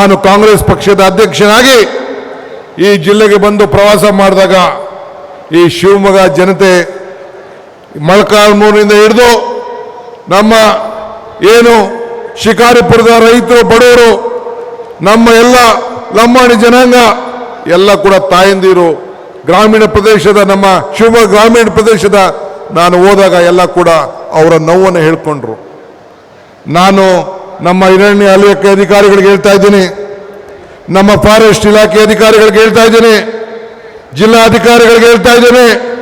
ನಾನು ಕಾಂಗ್ರೆಸ್ ಪಕ್ಷದ ಅಧ್ಯಕ್ಷನಾಗಿ ಈ ಜಿಲ್ಲೆಗೆ ಬಂದು ಪ್ರವಾಸ ಮಾಡಿದಾಗ ಈ ಶಿವಮೊಗ್ಗ ಜನತೆ ಮೊಳಕಾಲ್ಮೂರಿನಿಂದ ಹಿಡಿದು ನಮ್ಮ ಏನು ಶಿಕಾರಿಪುರದ ರೈತರು, ಬಡವರು, ನಮ್ಮ ಎಲ್ಲ ಲಂಬಾಣಿ ಜನಾಂಗ, ಎಲ್ಲ ಕೂಡ ತಾಯಂದಿರು, ಗ್ರಾಮೀಣ ಪ್ರದೇಶದ ನಮ್ಮ ಶಿವಮೊಗ್ಗ ಗ್ರಾಮೀಣ ಪ್ರದೇಶದ ನಾನು ಹೋದಾಗ ಎಲ್ಲ ಕೂಡ ಅವರ ನೋವನ್ನು ಹೇಳ್ಕೊಂಡ್ರು. ನಾನು ನಮ್ಮ ಇರಣ್ಯ ಇಲಾಖೆ ಅಧಿಕಾರಿಗಳಿಗೆ ಹೇಳ್ತಾ ಇದ್ದೀನಿ. ನಮ್ಮ ಫಾರೆಸ್ಟ್ ಇಲಾಖೆ ಅಧಿಕಾರಿಗಳಿಗೆ ಹೇಳ್ತಾ ಇದ್ದೀನಿ. ಜಿಲ್ಲಾಧಿಕಾರಿಗಳಿಗೆ ಹೇಳ್ತಾ ಇದ್ದೀನಿ.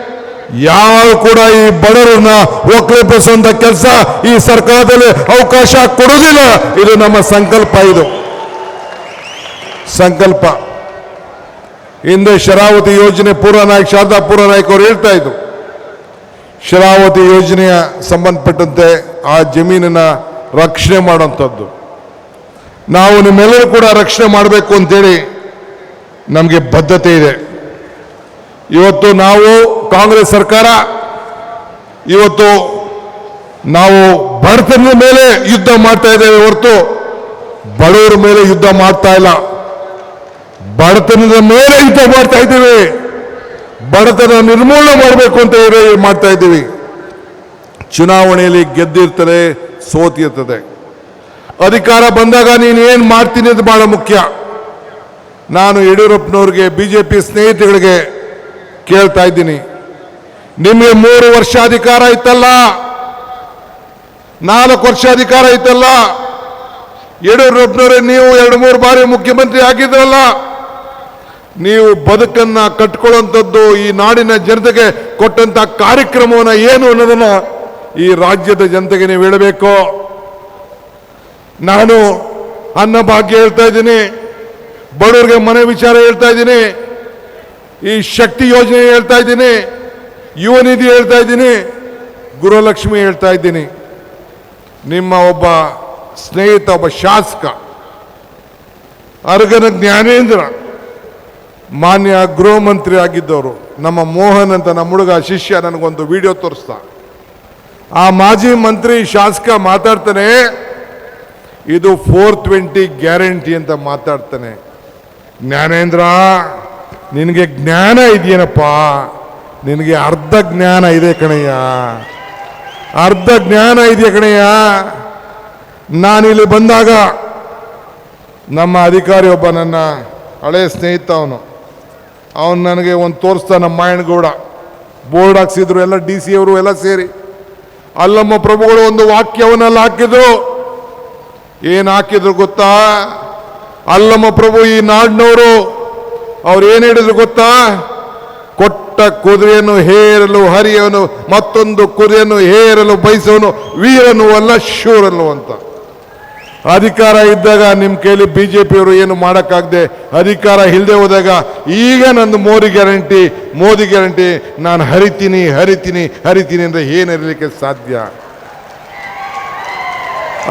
ಯಾವ ಕೂಡ ಈ ಬಡವರನ್ನ ಒಕ್ಕಲೆಬ್ಬಿಸುವಂತ ಕೆಲಸ ಈ ಸರ್ಕಾರದಲ್ಲಿ ಅವಕಾಶ ಕೊಡುವುದಿಲ್ಲ. ಇದು ನಮ್ಮ ಸಂಕಲ್ಪ ಇದು. ಸಂಕಲ್ಪ. ಹಿಂದೆ ಶರಾವತಿ ಯೋಜನೆ ಪೂರ್ವ ನಾಯಕ್, ಶಾರದಾ ಪೂರ್ವ ನಾಯಕ್ ಅವರು ಹೇಳ್ತಾ ಇದ್ರು. ಶರಾವತಿ ಯೋಜನೆಯ ಸಂಬಂಧಪಟ್ಟಂತೆ ಆ ಜಮೀನನ್ನ ರಕ್ಷಣೆ ಮಾಡುವಂಥದ್ದು. ನಾವು ನಿಮ್ಮೆಲ್ಲರೂ ಕೂಡ ರಕ್ಷಣೆ ಮಾಡಬೇಕು ಅಂತೇಳಿ ನಮಗೆ ಬದ್ಧತೆ ಇದೆ. ಇವತ್ತು ನಾವು ಕಾಂಗ್ರೆಸ್ ಸರ್ಕಾರ, ಇವತ್ತು ನಾವು ಬಡತನದ ಮೇಲೆ ಯುದ್ಧ ಮಾಡ್ತಾ ಇದ್ದೇವೆ ಹೊರತು ಬಡವರ ಮೇಲೆ ಯುದ್ಧ ಮಾಡ್ತಾ ಇಲ್ಲ. ಬಡತನದ ಮೇಲೆ ಯುದ್ಧ ಮಾಡ್ತಾ ಇದ್ದೀವಿ. ಬಡತನ ನಿರ್ಮೂಲನೆ ಮಾಡಬೇಕು ಅಂತ ಹೇಳಿ ಮಾಡ್ತಾ ಇದ್ದೀವಿ. ಚುನಾವಣೆಯಲ್ಲಿ ಗೆದ್ದಿರ್ತದೆ ಸೋತಿರ್ತದೆ. ಅಧಿಕಾರ ಬಂದಾಗ ನೀನು ಏನು ಮಾಡ್ತೀನಿ ಅಂತ ಬಹಳ ಮುಖ್ಯ. ನಾನು ಯಡಿಯೂರಪ್ಪನವ್ರಿಗೆ, ಬಿಜೆಪಿ ಸ್ನೇಹಿತರಿಗೆ ಕೇಳ್ತಾ ಇದ್ದೀನಿ. ನಿಮಗೆ ಮೂರು ವರ್ಷ ಅಧಿಕಾರ ಇತ್ತಲ್ಲ? ನಾಲ್ಕು ವರ್ಷ ಅಧಿಕಾರ ಇತ್ತಲ್ಲ? ಯಡಿಯೂರಪ್ಪನವರೇ, ನೀವು ಎರಡು ಮೂರು ಬಾರಿ ಮುಖ್ಯಮಂತ್ರಿ ಆಗಿದ್ರಲ್ಲ? ನೀವು ಬದುಕನ್ನು ಕಟ್ಕೊಳ್ಳುವಂಥದ್ದು ಈ ನಾಡಿನ ಜನತೆಗೆ ಕೊಟ್ಟಂತ ಕಾರ್ಯಕ್ರಮವನ್ನು ಏನು ಅನ್ನೋದನ್ನ ಈ ರಾಜ್ಯದ ಜನತೆಗೆ ನೀವು ಹೇಳಬೇಕು. ನಾನು ಅನ್ನ ಭಾಗ್ಯ ಹೇಳ್ತಾ ಇದ್ದೀನಿ, ಬಡವರಿಗೆ ಮನೆ ವಿಚಾರ ಹೇಳ್ತಾ ಇದ್ದೀನಿ, ಈ ಶಕ್ತಿ ಯೋಜನೆ ಹೇಳ್ತಾ ಇದ್ದೀನಿ, ಯುವ ನಿಧಿ ಹೇಳ್ತಾ ಇದ್ದೀನಿ ಗೃಹಲಕ್ಷ್ಮಿ ಹೇಳ್ತಾ ಇದ್ದೀನಿ. ನಿಮ್ಮ ಒಬ್ಬ ಸ್ನೇಹಿತ, ಒಬ್ಬ ಶಾಸಕ, ಅರ್ಗನ ಜ್ಞಾನೇಂದ್ರ, ಮಾನ್ಯ ಗೃಹ ಮಂತ್ರಿ ಆಗಿದ್ದವರು, ನಮ್ಮ ಮೋಹನ್ ಅಂತ ನಮ್ಮ ಹುಡುಗ ಶಿಷ್ಯ, ನನಗೊಂದು ವಿಡಿಯೋ ತೋರಿಸ್ದ ಆ ಮಾಜಿ ಮಂತ್ರಿ ಶಾಸಕ ಮಾತಾಡ್ತಾನೆ, ಇದು ಫೋರ್ ಟ್ವೆಂಟಿ ಗ್ಯಾರಂಟಿ ಅಂತ ಮಾತಾಡ್ತಾನೆ. ಜ್ಞಾನೇಂದ್ರ, ನಿನಗೆ ಜ್ಞಾನ ಇದೆಯೇನಪ್ಪ? ನಿನಗೆ ಅರ್ಧ ಜ್ಞಾನ ಇದೆ ಕಣಯ್ಯ. ಅರ್ಧ ಜ್ಞಾನ ಇದೆಯಾ ಕಣಯ್ಯ? ನಾನಿಲ್ಲಿ ಬಂದಾಗ ನಮ್ಮ ಅಧಿಕಾರಿ ಒಬ್ಬ ನನ್ನ ಹಳೆ ಸ್ನೇಹಿತ ಅವನು. ಅವನು ನನಗೆ ಒಂದು ತೋರಿಸ್ತಾನೆ ಮಾಯಣಗೌಡ ಬೋರ್ಡ್ ಹಾಕ್ಸಿದ್ರು, ಎಲ್ಲ ಡಿ ಸಿ ಅವರು ಎಲ್ಲ ಸೇರಿ. ಅಲ್ಲಮ್ಮ ಪ್ರಭುಗಳು ಒಂದು ವಾಕ್ಯವನ್ನೆಲ್ಲ ಹಾಕಿದ್ರು. ಏನು ಹಾಕಿದ್ರು ಗೊತ್ತಾ? ಅಲ್ಲಮ್ಮ ಪ್ರಭು ಈ ನಾಡಿನವರು ಅವ್ರು ಏನು ಹೇಳಿದ್ರು ಗೊತ್ತಾ? ಕೊಟ್ಟ ಕುದುರೆಯನ್ನು ಹೇರಲು ಹರಿಯವನು ಮತ್ತೊಂದು ಕುದುರೆಯನ್ನು ಹೇರಲು ಬಯಸವನು, ವೀರನು ಅಲ್ಲ ಶೂರನು ಅಂತ. ಅಧಿಕಾರ ಇದ್ದಾಗ ನಿಮ್ಮ ಕೈಲಿ ಬಿಜೆಪಿಯವರು ಏನು ಮಾಡೋಕ್ಕಾಗದೆ ಅಧಿಕಾರ ಇಲ್ಲದೆ ಹೋದಾಗ ಈಗ ನಂದು ಮೋದಿ ಗ್ಯಾರಂಟಿ ಮೋದಿ ಗ್ಯಾರಂಟಿ, ನಾನು ಹರಿತೀನಿ ಹರಿತೀನಿ ಹರಿತೀನಿ ಅಂದ್ರೆ ಏನು ಇರಲಿಕ್ಕೆ ಸಾಧ್ಯ?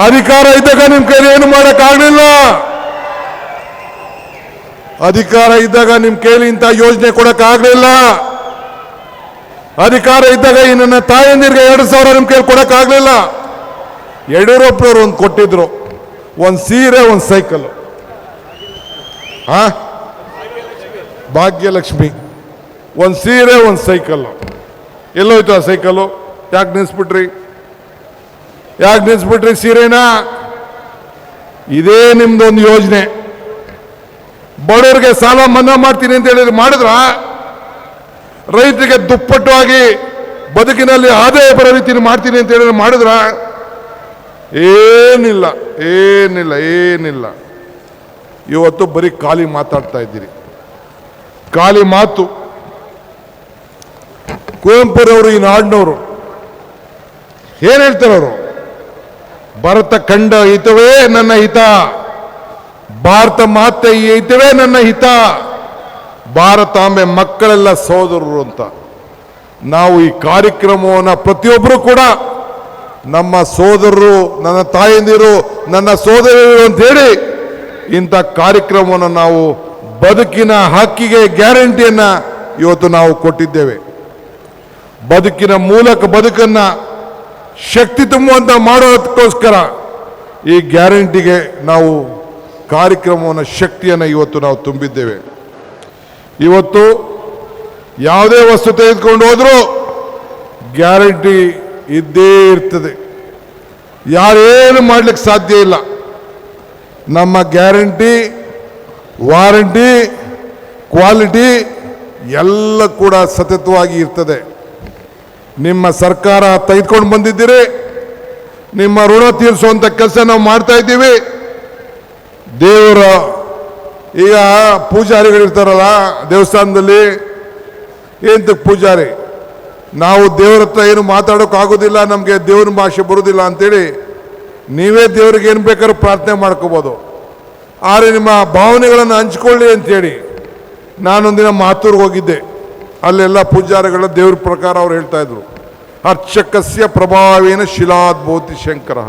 ಅಧಿಕಾರ ಇದ್ದಾಗ ನಿಮ್ಮ ಕೈಲಿ ಏನು ಮಾಡೋಕ್ಕಾಗಲಿಲ್ಲ? ಅಧಿಕಾರ ಇದ್ದಾಗ ನಿಮ್ಮ ಕೈಲಿ ಇಂಥ ಯೋಜನೆ ಕೊಡೋಕ್ಕಾಗಲಿಲ್ಲ? ಅಧಿಕಾರ ಇದ್ದಾಗ ಈ ನನ್ನ ತಾಯಂದಿರಿಗೆ ಎರಡು ಸಾವಿರ ನಿಮ್ಮ ಕೈಲಿ ಕೊಡೋಕ್ಕಾಗಲಿಲ್ಲ? ಯಡಿಯೂರಪ್ಪನವರು ಒಂದು ಕೊಟ್ಟಿದ್ರು. ಒಂದು ಸೀರೆ, ಒಂದು ಸೈಕಲ್. ಹಾ? ಭಾಗ್ಯಲಕ್ಷ್ಮಿ. ಒಂದು ಸೀರೆ, ಒಂದು ಸೈಕಲ್. ಎಲ್ಲೋಯ್ತು ಆ ಸೈಕಲ್ಲು ಯಾಕೆ ನಿಲ್ಲಿಸ್ಬಿಟ್ರಿ ಯಾಕೆ ನಿಲ್ಲಿಸ್ಬಿಟ್ರಿ ಸೀರೆನಾ? ಇದೇ ನಿಮ್ದೊಂದು ಯೋಜನೆ. ಬಡವರಿಗೆ ಸಾಲ ಮನ್ನಾ ಮಾಡ್ತೀನಿ ಅಂತ ಹೇಳಿದ್ರೆ ಮಾಡಿದ್ರ? ರೈತರಿಗೆ ದುಪ್ಪಟ್ಟು ಆಗಿ ಬದುಕಿನಲ್ಲಿ ಆದಾಯ ಬರೋ ರೀತಿ ಮಾಡ್ತೀನಿ ಅಂತ ಹೇಳಿದ್ರೆ ಮಾಡಿದ್ರ? ಏನಿಲ್ಲ ಏನಿಲ್ಲ ಏನಿಲ್ಲ. ಇವತ್ತು ಬರೀ ಖಾಲಿ ಮಾತಾಡ್ತಾ ಇದ್ದೀರಿ. ಖಾಲಿ ಮಾತು. ಕುವೆಂಪುರವರು, ಈ ನಾಡಿನವರು, ಏನು ಹೇಳ್ತಾರೆ ಅವರು ಭರತ ಕಂಡ ಹಿತವೇ ನನ್ನ ಹಿತ. ಭಾರತ ಮಾತೆ ಈ ಹಿತವೇ ನನ್ನ ಹಿತ. ಭಾರತಾಂಬೆ ಮಕ್ಕಳೆಲ್ಲ ಸೋದರರು ಅಂತ. ನಾವು ಈ ಕಾರ್ಯಕ್ರಮವನ್ನು ಪ್ರತಿಯೊಬ್ಬರು ಕೂಡ ನಮ್ಮ ಸೋದರರು, ನನ್ನ ತಾಯಂದಿರು, ನನ್ನ ಸೋದರಿಯರು ಅಂತ ಹೇಳಿ ಇಂಥ ಕಾರ್ಯಕ್ರಮವನ್ನು ನಾವು ಬದುಕಿನ ಹಕ್ಕಿಗೆ ಗ್ಯಾರಂಟಿಯನ್ನ ಇವತ್ತು ನಾವು ಕೊಟ್ಟಿದ್ದೇವೆ. ಬದುಕಿನ ಮೂಲಕ ಬದುಕನ್ನ ಶಕ್ತಿ ತುಂಬುವಂತ ಮಾಡೋದಕ್ಕೋಸ್ಕರ ಈ ಗ್ಯಾರಂಟಿಗೆ ನಾವು ಕಾರ್ಯಕ್ರಮವನ್ನು ಶಕ್ತಿಯನ್ನು ಇವತ್ತು ನಾವು ತುಂಬಿದ್ದೇವೆ. ಇವತ್ತು ಯಾವುದೇ ವಸ್ತು ತೆಗೆದುಕೊಂಡು ಹೋದರೂ ಗ್ಯಾರಂಟಿ ಇದ್ದೇ ಇರ್ತದೆ. ಯಾರೇನು ಮಾಡ್ಲಿಕ್ಕೆ ಸಾಧ್ಯ ಇಲ್ಲ. ನಮ್ಮ ಗ್ಯಾರಂಟಿ, ವಾರಂಟಿ, ಕ್ವಾಲಿಟಿ ಎಲ್ಲ ಕೂಡ ಸತತವಾಗಿ ಇರ್ತದೆ. ನಿಮ್ಮ ಸರ್ಕಾರ ತೆಗೆದುಕೊಂಡು ಬಂದಿದ್ದೀರಿ. ನಿಮ್ಮ ಋಣ ತೀರಿಸುವಂಥ ಕೆಲಸ ನಾವು ಮಾಡ್ತಾ ಇದ್ದೀವಿ. ದೇವರ, ಈಗ ಪೂಜಾರಿಗಳಿರ್ತಾರಲ್ಲ ದೇವಸ್ಥಾನದಲ್ಲಿ ಏಂತಕ್ಕೆ ಪೂಜಾರಿ? ನಾವು ದೇವ್ರ ಹತ್ರ ಏನು ಮಾತಾಡೋಕ್ಕಾಗೋದಿಲ್ಲ, ನಮಗೆ ದೇವ್ರ ಭಾಷೆ ಬರೋದಿಲ್ಲ ಅಂತೇಳಿ ನೀವೇ ದೇವ್ರಿಗೆ ಏನು ಬೇಕಾದ್ರೂ ಪ್ರಾರ್ಥನೆ ಮಾಡ್ಕೋಬೋದು. ಆದರೆ ನಿಮ್ಮ ಭಾವನೆಗಳನ್ನು ಹಂಚ್ಕೊಳ್ಳಿ ಅಂತೇಳಿ ನಾನೊಂದಿನ ಮಾತೂರಿಗೆ ಹೋಗಿದ್ದೆ. ಅಲ್ಲೆಲ್ಲ ಪೂಜಾರಿಗಳ ದೇವ್ರ ಪ್ರಕಾರ ಅವ್ರು ಹೇಳ್ತಾ ಇದ್ರು. ಅರ್ಚಕಸ್ಯ ಪ್ರಭಾವೇನ ಶಿಲಾದ್ಭೂತಿ ಶಂಕರ.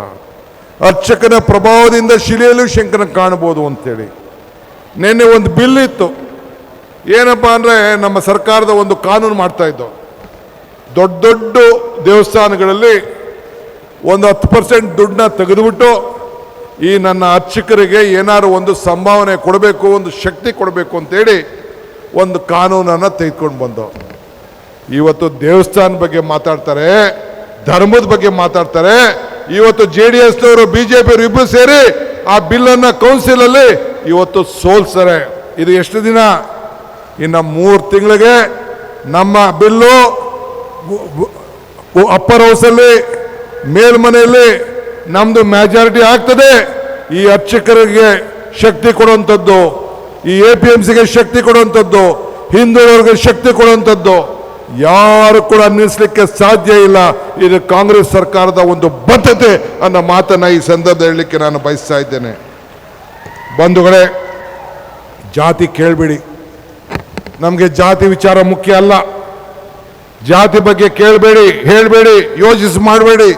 ಅರ್ಚಕನ ಪ್ರಭಾವದಿಂದ ಶಿಲೆಯಲ್ಲೂ ಶಂಕರ ಕಾಣಬಹುದು ಅಂತೇಳಿ. ನಿನ್ನೆ ಒಂದು ಬಿಲ್ ಇತ್ತು. ಏನಪ್ಪ ಅಂದರೆ ನಮ್ಮ ಸರ್ಕಾರದ ಒಂದು ಕಾನೂನು ಮಾಡ್ತಾ ಇದ್ದೋ. ದೊಡ್ಡ ದೊಡ್ಡ ದೇವಸ್ಥಾನಗಳಲ್ಲಿ ಒಂದು ಹತ್ತು ಪರ್ಸೆಂಟ್ ದುಡ್ಡನ್ನ ತೆಗೆದುಬಿಟ್ಟು ಈ ನನ್ನ ಅರ್ಚಕರಿಗೆ ಏನಾದ್ರು ಒಂದು ಸಂಭಾವನೆ ಕೊಡಬೇಕು, ಒಂದು ಶಕ್ತಿ ಕೊಡಬೇಕು ಅಂತೇಳಿ ಒಂದು ಕಾನೂನನ್ನು ತೆಗೆದುಕೊಂಡು ಬಂದು. ಇವತ್ತು ದೇವಸ್ಥಾನ ಬಗ್ಗೆ ಮಾತಾಡ್ತಾರೆ, ಧರ್ಮದ ಬಗ್ಗೆ ಮಾತಾಡ್ತಾರೆ. ಇವತ್ತು ಜೆ ಡಿ ಎಸ್ನವರು, ಬಿ ಜೆ ಪಿಯವರು ಇಬ್ಬರು ಸೇರಿ ಆ ಬಿಲ್ಲನ್ನು ಕೌನ್ಸಿಲಲ್ಲಿ ಇವತ್ತು ಸೋಲ್ಸ್ತಾರೆ. ಇದು ಎಷ್ಟು ದಿನ? ಇನ್ನು ಮೂರು ತಿಂಗಳಿಗೆ ನಮ್ಮ ಬಿಲ್ಲು ಅಪ್ಪರ್ ಹೌಸಲ್ಲಿ ಮೇಲ್ಮನೆಯಲ್ಲಿ ನಮ್ದು ಮೆಜಾರಿಟಿ ಆಗ್ತದೆ. ಈ ಅರ್ಚಕರಿಗೆ ಶಕ್ತಿ ಕೊಡುವಂಥದ್ದು, ಈ ಎ ಪಿ ಎಂ ಸಿಗೆ ಶಕ್ತಿ ಕೊಡುವಂಥದ್ದು, ಹಿಂದುಳಿದವರಿಗೆ ಶಕ್ತಿ ಕೊಡುವಂಥದ್ದು, ಯಾರು ಕೂಡ ನಿಲ್ಲಿಸಲಿಕ್ಕೆ ಸಾಧ್ಯ ಇಲ್ಲ. ಇದು ಕಾಂಗ್ರೆಸ್ ಸರ್ಕಾರದ ಒಂದು ಬದ್ಧತೆ ಅನ್ನೋ ಮಾತನ್ನ ಈ ಸಂದರ್ಭ ಹೇಳಲಿಕ್ಕೆ ನಾನು ಬಯಸ್ತಾ ಇದ್ದೇನೆ. ಬಂಧುಗಳೇ, ಜಾತಿ ಕೇಳಬೇಡಿ. ನಮಗೆ ಜಾತಿ ವಿಚಾರ ಮುಖ್ಯ ಅಲ್ಲ. ಜಾತಿ ಬಗ್ಗೆ ಕೇಳಬೇಡಿ, ಹೇಳಬೇಡಿ, ಯೋಚಿಸಿ ಮಾಡಬೇಡಿ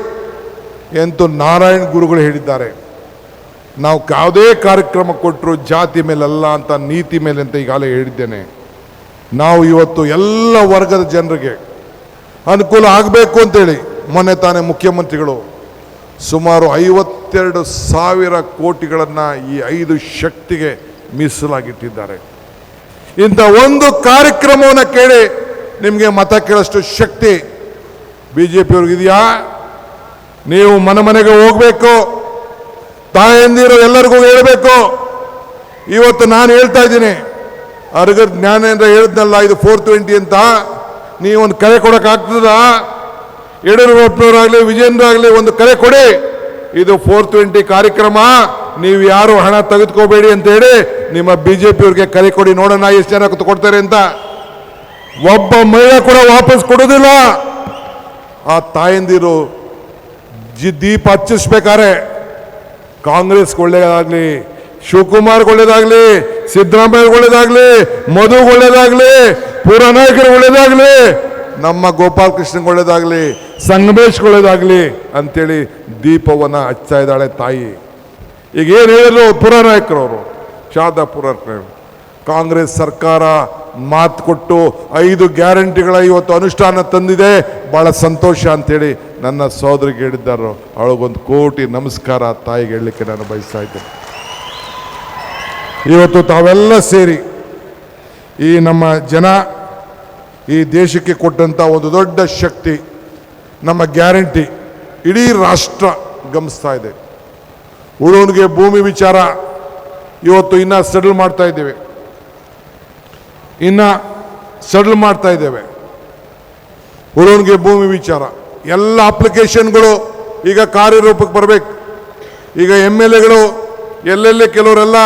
ಎಂದು ನಾರಾಯಣ್ ಗುರುಗಳು ಹೇಳಿದ್ದಾರೆ. ನಾವು ಯಾವುದೇ ಕಾರ್ಯಕ್ರಮ ಕೊಟ್ಟರು ಜಾತಿ ಮೇಲಲ್ಲ ಅಂತ, ನೀತಿ ಮೇಲೆ ಅಂತ ಈಗಾಗಲೇ ಹೇಳಿದ್ದೇನೆ. ನಾವು ಇವತ್ತು ಎಲ್ಲ ವರ್ಗದ ಜನರಿಗೆ ಅನುಕೂಲ ಆಗಬೇಕು ಅಂತೇಳಿ ಮೊನ್ನೆ ತಾನೇ ಮುಖ್ಯಮಂತ್ರಿಗಳು ಸುಮಾರು ಐವತ್ತೆರಡು ಸಾವಿರ ಕೋಟಿಗಳನ್ನು ಈ ಐದು ಶಕ್ತಿಗೆ ಮೀಸಲಾಗಿಟ್ಟಿದ್ದಾರೆ. ಇಂಥ ಒಂದು ಕಾರ್ಯಕ್ರಮವನ್ನು ಕೇಳಿ ನಿಮಗೆ ಮತ ಕೇಳಷ್ಟು ಶಕ್ತಿ ಬಿ ಜೆ ಪಿಯವ್ರಿಗಿದೆಯಾ ನೀವು ಮನೆ ಮನೆಗೆ ಹೋಗಬೇಕು, ತಾಯಂದಿರು ಎಲ್ಲರಿಗೂ ಹೇಳಬೇಕು. ಇವತ್ತು ನಾನು ಹೇಳ್ತಾ ಇದ್ದೀನಿ ಅರ್ಗ ಜ್ಞಾನೇಂದ್ರ ಹೇಳಿದ್ನಲ್ಲ, ಇದು ಫೋರ್ ಟ್ವೆಂಟಿ ಅಂತ. ನೀವೊಂದು ಕರೆ ಕೊಡೋಕ್ಕಾಗ್ತದ? ಯಡಿಯೂರಪ್ಪನವರಾಗಲಿ ವಿಜೇಂದ್ರ ಆಗಲಿ ಒಂದು ಕರೆ ಕೊಡಿ. ಇದು ಫೋರ್ ಟ್ವೆಂಟಿ ಕಾರ್ಯಕ್ರಮ. ನೀವು ಯಾರು ಹಣ ತೆಗೆದುಕೋಬೇಡಿ ಅಂತ ಹೇಳಿ ನಿಮ್ಮ ಬಿ ಜೆ ಪಿಯವ್ರಿಗೆ ಕರೆ ಕೊಡಿ. ನೋಡೋಣ ಎಷ್ಟು ಜನ ಕೊಡ್ತಾರೆ ಅಂತ. ಒಬ್ಬ ಮಹಿಳೆ ಕೂಡ ವಾಪಸ್ ಕೊಡೋದಿಲ್ಲ ಆ ತಾಯಂದಿರು ಜಿ, ದೀಪ ಹಚ್ಚಿಸ್ಬೇಕಾರೆ ಕಾಂಗ್ರೆಸ್ ಒಳ್ಳೇದಾಗ್ಲಿ ಶಿವಕುಮಾರ್ ಒಳ್ಳೇದಾಗ್ಲಿ ಸಿದ್ದರಾಮಯ್ಯ ಒಳ್ಳೇದಾಗ್ಲಿ ಮಧು ಒಳ್ಳೇದಾಗ್ಲಿ ಪೂರ ಒಳ್ಳೇದಾಗಲಿ ಒಳ್ಳೇದಾಗ್ಲಿ ನಮ್ಮ ಗೋಪಾಲ್ ಕೃಷ್ಣಗೆ ಸಂಗಮೇಶ್ ಒಳ್ಳೇದಾಗ್ಲಿ ಅಂತೇಳಿ ದೀಪವನ್ನ ಹಚ್ಚಾ ಇದ್ದಾಳೆ ತಾಯಿ. ಈಗ ಏನು ಹೇಳಿದ್ರು ಪುರನಾಯಕರವರು? ಶಾರದಾ ಪುರನಾಯಕರು ಕಾಂಗ್ರೆಸ್ ಸರ್ಕಾರ ಮಾತು ಕೊಟ್ಟು ಐದು ಗ್ಯಾರಂಟಿಗಳ ಇವತ್ತು ಅನುಷ್ಠಾನ ತಂದಿದೆ. ಭಾಳ ಸಂತೋಷ ಅಂತೇಳಿ ನನ್ನ ಸೋದರಿಗೆ ಹೇಳಿದ್ದಾರೋ. ಅವಳಿಗೊಂದು ಕೋಟಿ ನಮಸ್ಕಾರ ತಾಯಿಗೆ ಹೇಳಲಿಕ್ಕೆ ನಾನು ಬಯಸ್ತಾ ಇದ್ದೇನೆ. ಇವತ್ತು ತಾವೆಲ್ಲ ಸೇರಿ ಈ ನಮ್ಮ ಜನ ಈ ದೇಶಕ್ಕೆ ಕೊಟ್ಟಂಥ ಒಂದು ದೊಡ್ಡ ಶಕ್ತಿ, ನಮ್ಮ ಗ್ಯಾರಂಟಿ ಇಡೀ ರಾಷ್ಟ್ರ ಗಮನಿಸ್ತಾ ಇದೆ. ಉಳುವನಿಗೆ ಭೂಮಿ ವಿಚಾರ ಇವತ್ತು ಇನ್ನೂ ಸೆಟಲ್ ಮಾಡ್ತಾ ಇದ್ದೇವೆ. ಇನ್ನ ಸೆಟಲ್ ಮಾಡ್ತಾ ಇದ್ದೇವೆ. ಭೂಮಿ ವಿಚಾರ. ಎಲ್ಲ ಅಪ್ಲಿಕೇಶನ್ಗಳು ಈಗ ಕಾರ್ಯರೂಪಕ್ಕೆ ಬರಬೇಕು. ಈಗ ಎಂ ಎಲ್ ಎಗಳು ಎಲ್ಲೆಲ್ಲಿ ಕೆಲವರೆಲ್ಲ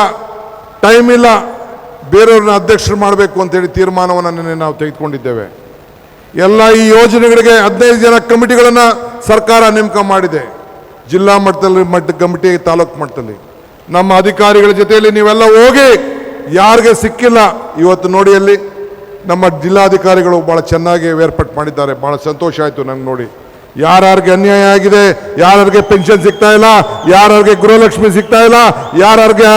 ಟೈಮ್ ಇಲ್ಲ, ಬೇರೆಯವ್ರನ್ನ ಅಧ್ಯಕ್ಷರು ಮಾಡಬೇಕು ಅಂತೇಳಿ ತೀರ್ಮಾನವನ್ನು ನಿನ್ನೆ ನಾವು ತೆಗೆದುಕೊಂಡಿದ್ದೇವೆ. ಎಲ್ಲ ಈ ಯೋಜನೆಗಳಿಗೆ ಹದಿನೈದು ಜನ ಕಮಿಟಿಗಳನ್ನು ಸರ್ಕಾರ ನೇಮಕ ಮಾಡಿದೆ. ಜಿಲ್ಲಾ ಮಟ್ಟದಲ್ಲಿ ಮಟ್ಟ, ಕಮಿಟಿ, ತಾಲೂಕು ಮಟ್ಟದಲ್ಲಿ. ನಮ್ಮ ಅಧಿಕಾರಿಗಳ ಜೊತೆಯಲ್ಲಿ ನೀವೆಲ್ಲ ಹೋಗಿ ಯಾರಿಗೆ ಸಿಕ್ಕಿಲ್ಲ ಇವತ್ತು ನೋಡಿ ಅಲ್ಲಿ ನಮ್ಮ ಜಿಲ್ಲಾಧಿಕಾರಿಗಳು ಭಾಳ ಚೆನ್ನಾಗಿ ಏರ್ಪಾಟ್ ಮಾಡಿದ್ದಾರೆ. ಭಾಳ ಸಂತೋಷ ಆಯಿತು ನಂಗೆ ನೋಡಿ. ಯಾರ್ಯಾರಿಗೆ ಅನ್ಯಾಯ ಆಗಿದೆ, ಯಾರ್ಯಾರಿಗೆ ಪೆನ್ಷನ್ ಸಿಗ್ತಾ ಇಲ್ಲ, ಯಾರ್ಯಾರಿಗೆ ಗೃಹಲಕ್ಷ್ಮಿ ಸಿಗ್ತಾ ಇಲ್ಲ, ಯಾರ್ಯಾರಿಗೆ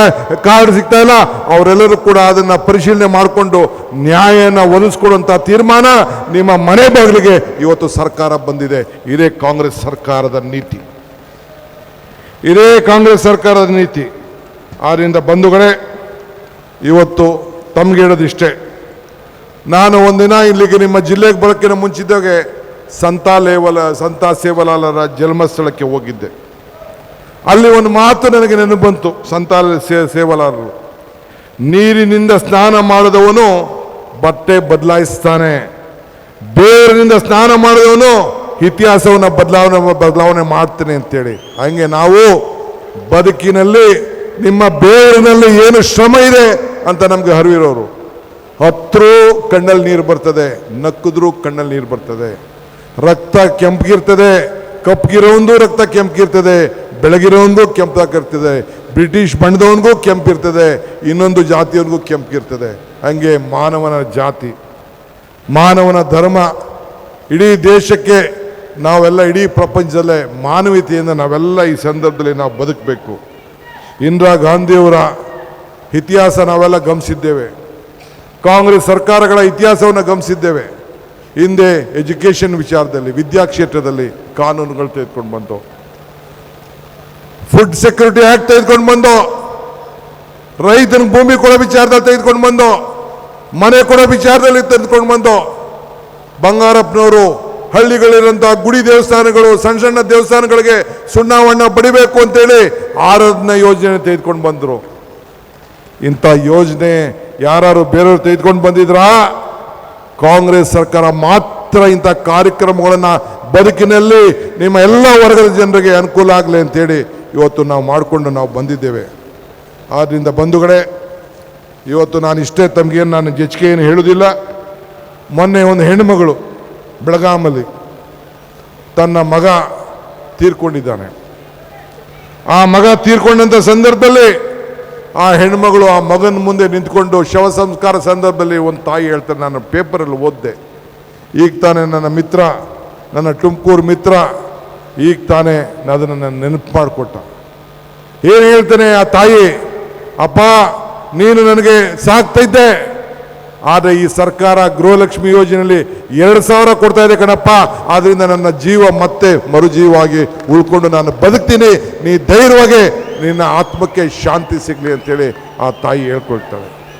ಕಾರ್ಡ್ ಸಿಗ್ತಾ ಇಲ್ಲ, ಅವರೆಲ್ಲರೂ ಕೂಡ ಅದನ್ನು ಪರಿಶೀಲನೆ ಮಾಡಿಕೊಂಡು ನ್ಯಾಯನ ಒಲಿಸ್ಕೊಡುವಂಥ ತೀರ್ಮಾನ ನಿಮ್ಮ ಮನೆ ಬಾಗಿಲಿಗೆ ಇವತ್ತು ಸರ್ಕಾರ ಬಂದಿದೆ. ಇದೇ ಕಾಂಗ್ರೆಸ್ ಸರ್ಕಾರದ ನೀತಿ. ಇದೇ ಕಾಂಗ್ರೆಸ್ ಸರ್ಕಾರದ ನೀತಿ. ಆದ್ದರಿಂದ ಬಂಧುಗಳೇ ಇವತ್ತು ತಮ್ಗೆ ಹೇಳೋದಿಷ್ಟೇ ನಾನು ಒಂದಿನ ಇಲ್ಲಿಗೆ ನಿಮ್ಮ ಜಿಲ್ಲೆಗೆ ಬರೋಕ್ಕಿಂತ ಮುಂಚಿದ್ದಾಗೆ ಸಂತ ಲೇವಲ, ಸಂತ ಸೇವಲಾಲರ ಜನ್ಮಸ್ಥಳಕ್ಕೆ ಹೋಗಿದ್ದೆ. ಅಲ್ಲಿ ಒಂದು ಮಾತು ನನಗೆ ನೆನಪು ಬಂತು, ಸಂತ ಸೇ ಸೇವಲಾರರು ನೀರಿನಿಂದ ಸ್ನಾನ ಮಾಡಿದವನು ಬಟ್ಟೆ ಬದಲಾಯಿಸ್ತಾನೆ. ಬೇರಿನಿಂದ ಸ್ನಾನ ಮಾಡಿದವನು ಇತಿಹಾಸವನ್ನು ಬದಲಾವಣೆ ಬದಲಾವಣೆ ಮಾಡ್ತೇನೆ ಅಂತೇಳಿ. ಹಂಗೆ ನಾವು ಬದುಕಿನಲ್ಲಿ, ನಿಮ್ಮ ಬೇರಿನಲ್ಲಿ ಏನು ಶ್ರಮ ಇದೆ ಅಂತ ನಮಗೆ ಹರಿವಿರೋರು ಹತ್ತರೂ ಕಣ್ಣಲ್ಲಿ ನೀರು ಬರ್ತದೆ, ನಕ್ಕಿದ್ರೂ ಕಣ್ಣಲ್ಲಿ ನೀರು ಬರ್ತದೆ. ರಕ್ತ ಕೆಂಪಗಿರ್ತದೆ ಕಪ್ಪಗಿರೋಂದು ರಕ್ತ ಕೆಂಪಗಿರ್ತದೆ, ಬೆಳಗಿರೋಂದು ಕೆಂಪಾಗಿರ್ತದೆ ಬ್ರಿಟಿಷ್ ಬಣ್ಣದವನಿಗೂ ಕೆಂಪಿರ್ತದೆ ಇನ್ನೊಂದು ಜಾತಿಯವನಿಗೂ ಕೆಂಪಿರ್ತದೆ ಹಂಗೆ ಮಾನವನ ಜಾತಿ, ಮಾನವನ ಧರ್ಮ. ಇಡೀ ದೇಶಕ್ಕೆ ನಾವೆಲ್ಲ ಇಡೀ ಪ್ರಪಂಚದಲ್ಲೇ ಮಾನವೀಯತೆಯಿಂದ ನಾವೆಲ್ಲ ಈ ಸಂದರ್ಭದಲ್ಲಿ ನಾವು ಬದುಕಬೇಕು. ಇಂದಿರಾ ಗಾಂಧಿಯವರ ಇತಿಹಾಸ ನಾವೆಲ್ಲ ಗಮನಿಸಿದ್ದೇವೆ. ಕಾಂಗ್ರೆಸ್ ಸರ್ಕಾರಗಳ ಇತಿಹಾಸವನ್ನು ಗಮನಿಸಿದ್ದೇವೆ. ಹಿಂದೆ ಎಜುಕೇಷನ್ ವಿಚಾರದಲ್ಲಿ ವಿದ್ಯಾ ಕ್ಷೇತ್ರದಲ್ಲಿ ಕಾನೂನುಗಳು ತೆಗೆದುಕೊಂಡು ಬಂತು ಫುಡ್ ಸೆಕ್ಯೂರಿಟಿ ಆಕ್ಟ್ ತೆಗೆದುಕೊಂಡು ಬಂದು ರೈತನ ಭೂಮಿ ಕೊಡೋ ವಿಚಾರದಲ್ಲಿ ತೆಗೆದುಕೊಂಡು ಬಂದು, ಮನೆ ಕೊಡೋ ವಿಚಾರದಲ್ಲಿ ತೆಗೆದುಕೊಂಡು ಬಂದು, ಬಂಗಾರಪ್ಪನವರು ಹಳ್ಳಿಗಳಿರುವಂತಹ ಗುಡಿ ದೇವಸ್ಥಾನಗಳು, ಸಣ್ಣ ಸಣ್ಣ ದೇವಸ್ಥಾನಗಳಿಗೆ ಸುಣ್ಣವಣ್ಣ ಬಡಿಬೇಕು ಅಂತೇಳಿ ಆರಾಧನಾ ಯೋಜನೆ ತೆಗೆದುಕೊಂಡು ಬಂದರು. ಇಂಥ ಯೋಜನೆ ಯಾರು ಬೇರೆಯವರು ತೆಗೆದುಕೊಂಡು ಬಂದಿದ್ರಾ? ಕಾಂಗ್ರೆಸ್ ಸರ್ಕಾರ ಮಾತ್ರ ಇಂಥ ಕಾರ್ಯಕ್ರಮಗಳನ್ನು ಬದುಕಿನಲ್ಲಿ ನಿಮ್ಮ ಎಲ್ಲ ವರ್ಗದ ಜನರಿಗೆ ಅನುಕೂಲ ಆಗಲಿ ಅಂತೇಳಿ ಇವತ್ತು ನಾವು ಮಾಡಿಕೊಂಡು ನಾವು ಬಂದಿದ್ದೇವೆ. ಆದ್ದರಿಂದ ಬಂಧುಗಳೇ, ಇವತ್ತು ನಾನು ಇಷ್ಟೇ ತಮಗೇನು ನಾನು ಹೆಚ್ಚಿಗೆ ಏನು ಹೇಳುವುದಿಲ್ಲ. ಮೊನ್ನೆ ಒಂದು ಹೆಣ್ಣುಮಗಳು ಬೆಳಗಾಮಲ್ಲಿ ತನ್ನ ಮಗ ತೀರ್ಕೊಂಡಿದ್ದಾನೆ. ಆ ಮಗ ತೀರ್ಕೊಂಡಂಥ ಸಂದರ್ಭದಲ್ಲಿ ಆ ಹೆಣ್ಮಗಳು ಆ ಮಗನ ಮುಂದೆ ನಿಂತ್ಕೊಂಡು ಶವ ಸಂಸ್ಕಾರ ಸಂದರ್ಭದಲ್ಲಿ ಒಂದು ತಾಯಿ ಹೇಳ್ತಾರೆ ನಾನು ಪೇಪರಲ್ಲಿ ಓದಿದೆ. ಈಗ ತಾನೇ ನನ್ನ ಮಿತ್ರ, ನನ್ನ ತುಮಕೂರು ಮಿತ್ರ, ಈಗ ತಾನೇ ಅದನ್ನು ನನ್ನ ನೆನಪು ಮಾಡಿಕೊಟ್ಟ. ಏನು ಹೇಳ್ತಾನೆ ಆ ತಾಯಿ, ಅಪ್ಪ, ನೀನು ನನಗೆ ಸಾಕ್ತಿದ್ದೆ ಆದರೆ ಈ ಸರ್ಕಾರ ಗೃಹಲಕ್ಷ್ಮಿ ಯೋಜನೆಯಲ್ಲಿ ಎರಡು ಸಾವಿರ ಕೊಡ್ತಾ ಇದೆ ಕಣಪ್ಪ. ಆದ್ದರಿಂದ ನನ್ನ ಜೀವ ಮತ್ತೆ ಮರುಜೀವವಾಗಿ ಉಳ್ಕೊಂಡು ನಾನು ಬದುಕ್ತೀನಿ. ನೀ ಧೈರ್ಯವಾಗಿ ನಿನ್ನ ಆತ್ಮಕ್ಕೆ ಶಾಂತಿ ಸಿಗಲಿ ಅಂತೇಳಿ ಆ ತಾಯಿ ಹೇಳ್ಕೊಳ್ತಾಳೆ.